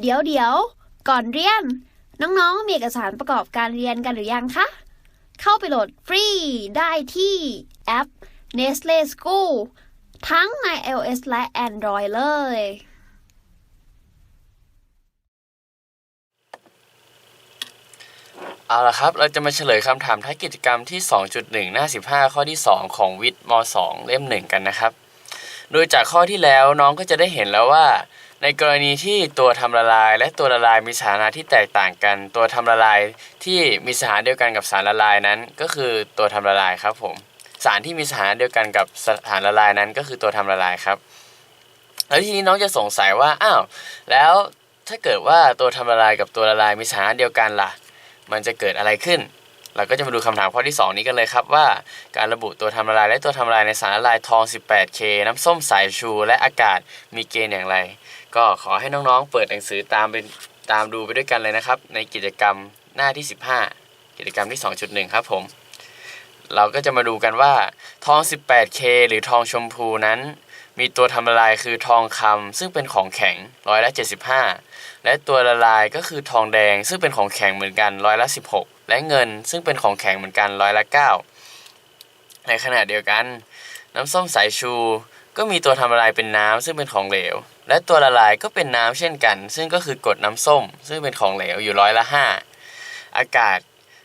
เดี๋ยวเดี๋ยว ก่อนเรียน น้องๆ มีเอกสารประกอบการเรียนกันหรือยังคะ เข้าไปโหลดฟรีได้ที่แอป Nestle School ทั้งใน iOS และ Android เลย เอาละครับ เราจะมาเฉลยคำถามท้ายกิจกรรมที่ 2.1 หน้า 15 ข้อที่ 2 ของวิทย์ม 2 เล่ม 1 กันนะครับ โดยจากข้อที่แล้วน้องก็จะได้เห็นแล้วว่า ในกรณีที่ตัวทำละลาย และตัวละลายมีสถานะที่แตกต่างกัน ตัวทำละลายที่มีสถานะเดียวกันกับสารละลายนั้น ก็คือตัวทำละลายครับผมสารที่มีสถานะเดียวกันกับสถานละลายนั้น ก็คือตัวทำละลายครับ แล้วทีนี้น้องจะสงสัยว่าอ้าวแล้วถ้าเกิดว่าตัวทำละลายกับตัวละลายมีสถานะเดียวกันล่ะ มันจะเกิดอะไรขึ้น เราก็จะมาดูคำถามข้อที่ 2 นี้กันเลยครับว่า การระบุตัวทำละลายและตัวทำละลายในสารละลายทอง 18K น้ำส้มสายชู และอากาศมีเกณฑ์อย่างไร ก็ขอให้น้องๆ เปิดหนังสือตามเป็นตามดูไปด้วยกันเลยนะครับ ในกิจกรรมหน้าที่ 15 กิจกรรมที่ 2.1 ครับผม เราก็จะมาดูกันว่า ทอง 18K หรือทองชมพูนั้น มีตัวทำละลายคือทองคำซึ่งเป็นของแข็งร้อยละ 75 และตัวละลายก็คือทองแดงซึ่งเป็นของแข็งเหมือนกันร้อยละ 16 และเงินซึ่งเป็นของแข็งเหมือนกันร้อยละ 9 ในขณะเดียวกัน น้ำส้มสายชู ก็มีตัวทำละลายเป็นน้ำซึ่งเป็นของเหลว และตัวละลายก็เป็นน้ำเช่นกัน ซึ่งก็คือกรดน้ำส้ม ซึ่งเป็นของเหลวอยู่ร้อยละ5อากาศ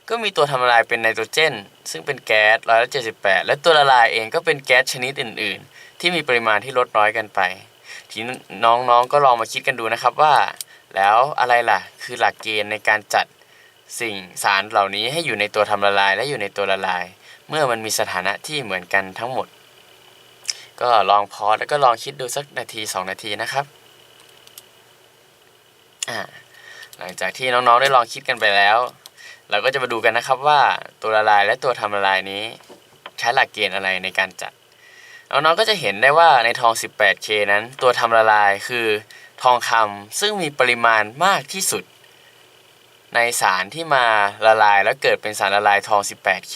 ก็มีตัวทำละลายเป็นไนโตรเจน ซึ่งเป็นแก๊สร้อยละ78 และตัวละลายเองก็เป็นแก๊สชนิดอื่น ๆ ที่มีปริมาณที่ลดน้อยกันไป ทีนี้น้องๆก็ลองมาคิดกันดูนะครับว่า แล้วอะไรล่ะ คือหลักเกณฑ์ในการจัดสิ่งสารเหล่านี้ให้อยู่ในตัวทำละลายและอยู่ในตัวละลาย เมื่อมันมีสถานะที่เหมือนกันทั้งหมด ก็ลองพอแล้วก็ลองคิดดูสักนาที 2 นาทีนะครับหลังจากที่น้องๆได้ลองคิดกันไปแล้ว เราก็จะมาดูกันนะครับว่าตัวละลายและตัวทำละลายนี้ ใช้หลักเกณฑ์อะไรในการจัดน้องๆก็จะเห็นได้ว่าในทอง 18K นั้น ตัวทำละลายคือทองคำซึ่งมีปริมาณมากที่สุด ในสารที่มาละลายแล้วเกิดเป็นสารละลายทอง 18K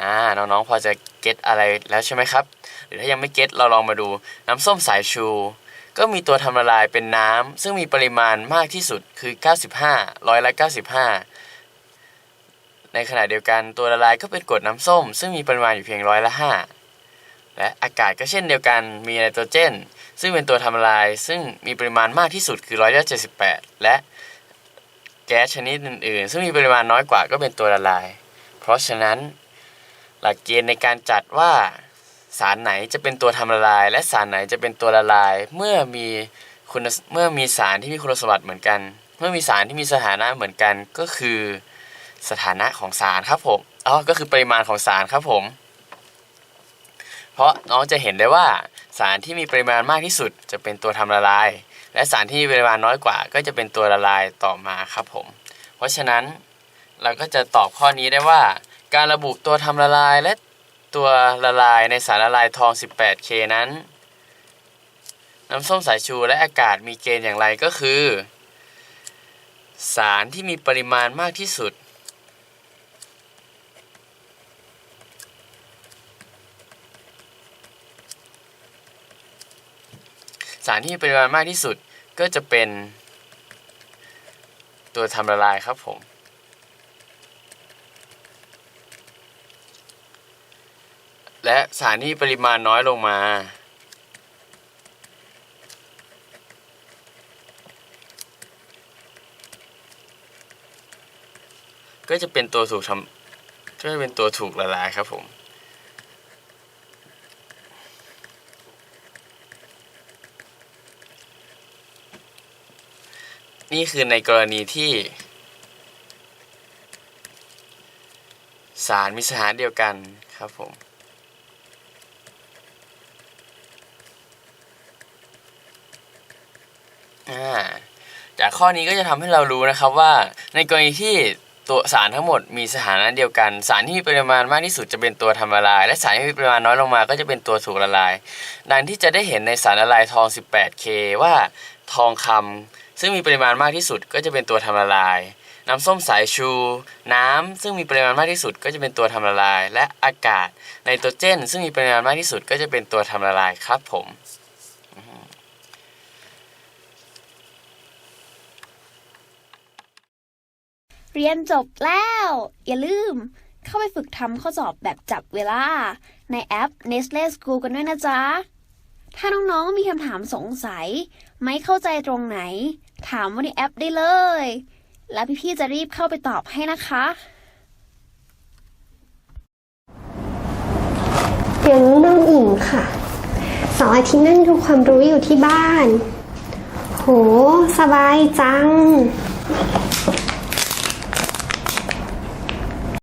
อ่าน้องๆพอจะเก็ตอะไรแล้วใช่ไหมครับ หรือถ้ายังไม่เก็ตเราลองมาดูน้ำส้มสายชู ก็มีตัวทำละลายเป็นน้ำซึ่งมีปริมาณมากที่สุดคือ 95ร้อยละ95 ในขณะเดียวกันตัวละลายก็เป็นกรดน้ำส้ม ซึ่งมีปริมาณอยู่เพียงร้อยละ5และอากาศก็เช่นเดียวกันมีไนโตรเจน ซึ่งเป็นตัวทำละลาย ซึ่งมีปริมาณมากที่สุดคือร้อยละ78 และแก๊สชนิดอื่นๆ ซึ่งมีปริมาณน้อยกว่าก็เป็นตัวละลาย เพราะฉะนั้นหลักเกณฑ์ในการจัดว่า สารไหนจะเป็นตัวทำละลาย และสารไหนจะเป็นตัวละลาย เมื่อมีคุณเมื่อมีสารที่มีคุณสมบัติเหมือนกัน เมื่อมีสารที่มีสถานะเหมือนกันก็คือ สถานะของสารครับผมอ๋อก็คือปริมาณของสารครับผม เพราะน้องจะเห็นได้ว่าสารที่มีปริมาณมากที่สุด จะเป็นตัวทำละลาย และสารที่มีปริมาณน้อยกว่า ก็จะเป็นตัวละลายต่อมาครับผม เพราะฉะนั้นเราก็จะตอบข้อนี้ได้ว่า การระบุตัวทำละลายและ ตัวละลายในสารละลายทอง 18K นั้น น้ำส้มสายชูและอากาศมีเกณฑ์อย่างไรก็คือ สารที่มีปริมาณมากที่สุด สารที่มีปริมาณมากที่สุดก็จะเป็นตัวทำละลายครับผม และสารที่ปริมาณน้อยลงมา ก็จะเป็นตัวถูกทำก็จะเป็นตัวถูกละลายครับผมนี่คือในกรณีที่ สารมีสถานเดียวกันครับผม อ่า จากข้อนี้ก็จะทำให้เรารู้นะครับว่า ในกรณีที่ตัวสารทั้งหมดมีสถานะเดียวกัน สารที่มีปริมาณมากที่สุดจะเป็นตัวทำละลาย และสารที่มีปริมาณน้อยลงมาก็จะเป็นตัวถูกละลาย ดังที่จะได้เห็นในสารละลายทอง 18K ว่าทองคำซึ่งมีปริมาณมากที่สุดก็จะเป็นตัวทำละลาย น้ำส้มสายชู น้ำซึ่งมีปริมาณมากที่สุดก็จะเป็นตัวทำละลาย และอากาศไนโตรเจน ซึ่งมีปริมาณมากที่สุดก็จะเป็นตัวทำละลายครับผม เรียนจบแล้ว อย่าลืม เข้าไปฝึกทำข้อสอบแบบจับเวลา ในแอป Nestle School กันด้วยนะจ๊ะ ถ้าน้องๆมีคำถามสงสัย ไม่เข้าใจตรงไหน ถามว่าในแอปได้เลย แล้วพี่ๆจะรีบเข้าไปตอบให้นะคะเสียงน้องอิงค่ะเสาร์อาทิตย์นั่งดูความรู้อยู่ที่บ้าน โห สบายจัง